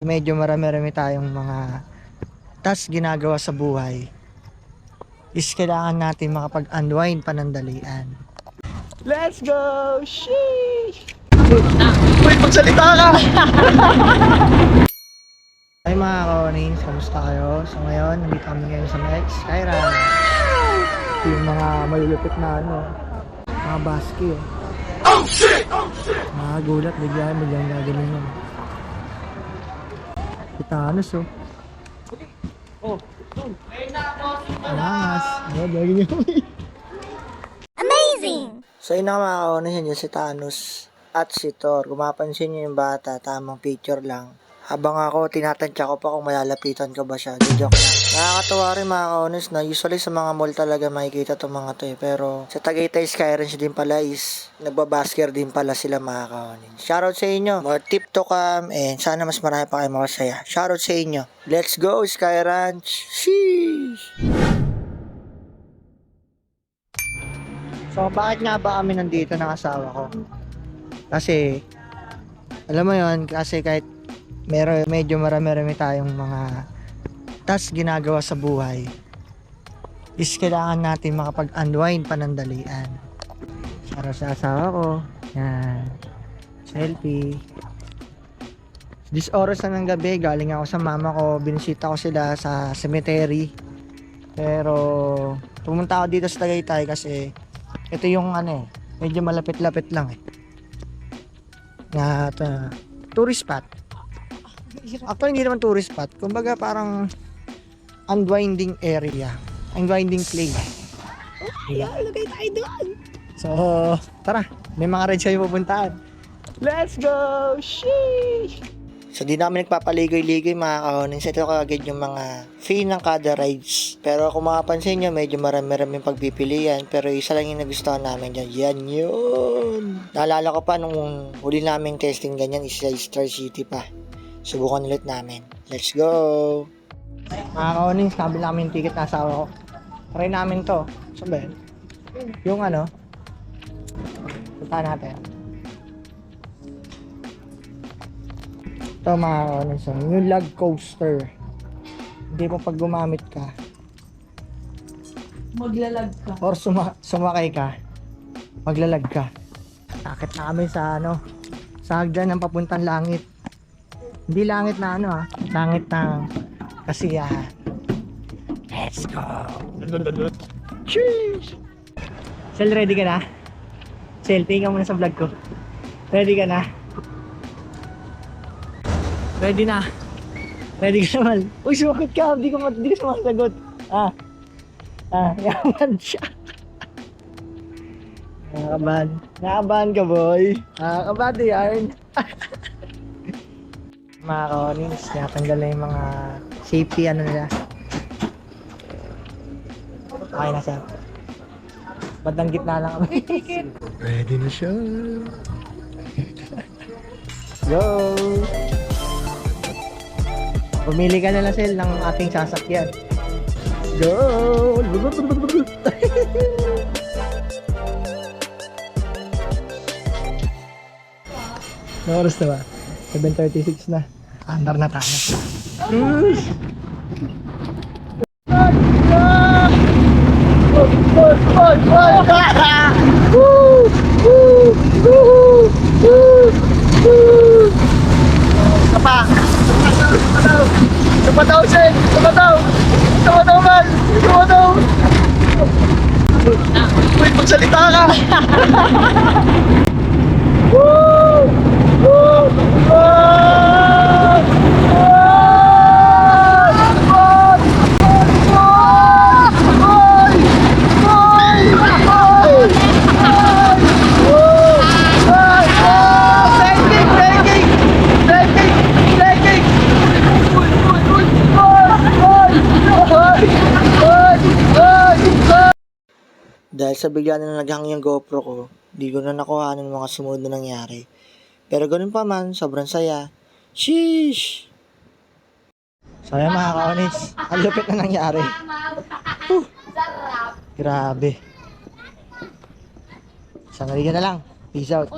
medyo marami-rami tayong mga task ginagawa sa buhay is kailangan natin makapag-unwind panandalian. Let's go! Sheesh! Uy, magsalita ka! Ay mga kawanings, kamusta kayo? So ngayon, nandito kami ngayon sa Mex, Kyra. Ito yung mga malulupit na ano, mga baski oh. Shit! Oh shit! Mga gulat, bigyan, bigyan gagaling yun. Titanos oh. Oh, Angas. Oh, lagi niya Amazing! So yun na mga kawanis, yan si Thanos at si Thor. Kung mapapansin niyo yung bata, tamang picture lang. Habang ako, tinatansya ko pa kung malalapitan ko ba siya. Joke lang. Nakakatawa rin mga kaunis na usually sa mga mall talaga makikita itong mga to eh. Pero sa Tagaytay Skyrange din pala is nagbabasker din pala sila mga kaunis. Shoutout sa inyo. More tip to come and sana mas marami pa kayo makasaya. Shoutout sa inyo. Let's go Sky Ranch. Sheesh! So, bakit nga ba kami nandito ng asawa ko? Kasi, alam mo yon kasi kahit meron, medyo marami-rami tayong mga task ginagawa sa buhay, is kailangan natin makapag-unwind panandalian. Para sa asawa ko, yan, selfie. This oras na ng gabi, galing ako sa mama ko, binisita ko sila sa cemetery. Pero, pumunta ako dito sa Tagaytay kasi ito yung ano eh, medyo malapit-lapit lang eh. Na uh, tourist spot. Actually, hindi naman tourist spot. Kumbaga parang unwinding area. Unwinding place. Yeah, lagay tayo doon! So, tara. May mga rides kayo pupuntahan. Let's go! Sheesh! So, di namin nagpapaligoy-ligoy mga kahonin. Ito kagad yung mga fee ng kada rides. Pero kung makapansin nyo, medyo marami-maraming pagpipilian. Pero isa lang yung nagustuhan namin dyan. Yan yun! Naalala ko pa nung huli namin testing ganyan is sa Star City pa. Subukan ulit namin. Let's go! Mga kahonin, sabi namin yung ticket na asawa ko. Try namin to. Sabi, yung ano, punta natin. Ito mga kahonin, so, yung log coaster. Hindi mo pag gumamit ka, Maglalag ka. or suma sumakay ka, maglalag ka. Akit na kami sa ano, sa hagdan ng papuntang langit. Hindi langit na ano ha, langit ng kasiyahan. Let's go! Cheers! Sel, ready ka na? Sel, tingin muna sa vlog ko. Ready ka na? Ready na? Ready ka naman? Uy, sumakit ka! Hindi ma- hindi ka sumasagot. Ah, Ah, yaman siya. Nakakabahan. Nakakabahan ka, boy. Nakakabahan di yarn. mga kawanings, natanggal na yung mga safety ano nila. Okay na siya. Bandang gitna lang kami. Ready na siya. Go! Pumili ka na lang sel ng ating sasakyan. Go! Oras na ba? 7.36 na. Andar na tayo. Kapa! Tumataw siya! Tumataw! Tumataw man! Tumataw! Uy, magsalita ka! Sa bigla na naghang yung GoPro ko, di ko na nakuha ng mga sumunod na nangyari. Pero ganun pa man, sobrang saya. Sheesh! So mga kaonis, ang lupit na nangyari. Huh. Grabe. Ka na lang. Peace out.